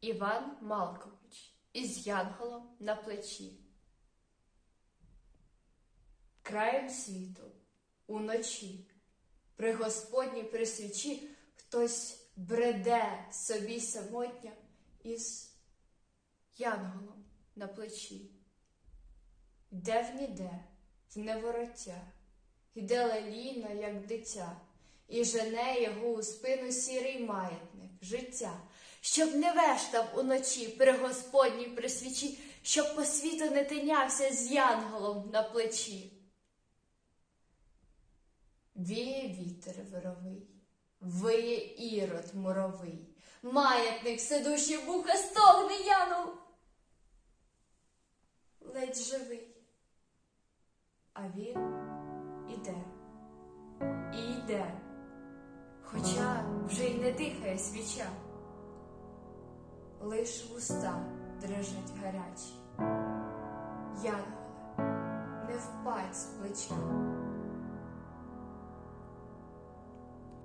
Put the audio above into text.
Іван Малкович із янголом на плечі. Краєм світу уночі при Господній при свічі хтось бреде собі самотня із янголом на плечі. Йде в ніде, в невороття, йде лелійно, як дитя, і жене його у спину сірий маятник, життя, щоб не вештав уночі при Господній при свічі, щоб по світу не тинявся з янголом на плечі. Віє вітер вировий, виє ірод муровий, маятник сидуші вуха стогне янул, ледь живий. А він іде, і йде, хоча вже й не дихає свіча, лиш вуста дрижать гарячі. Янголе, не впадь з плеча.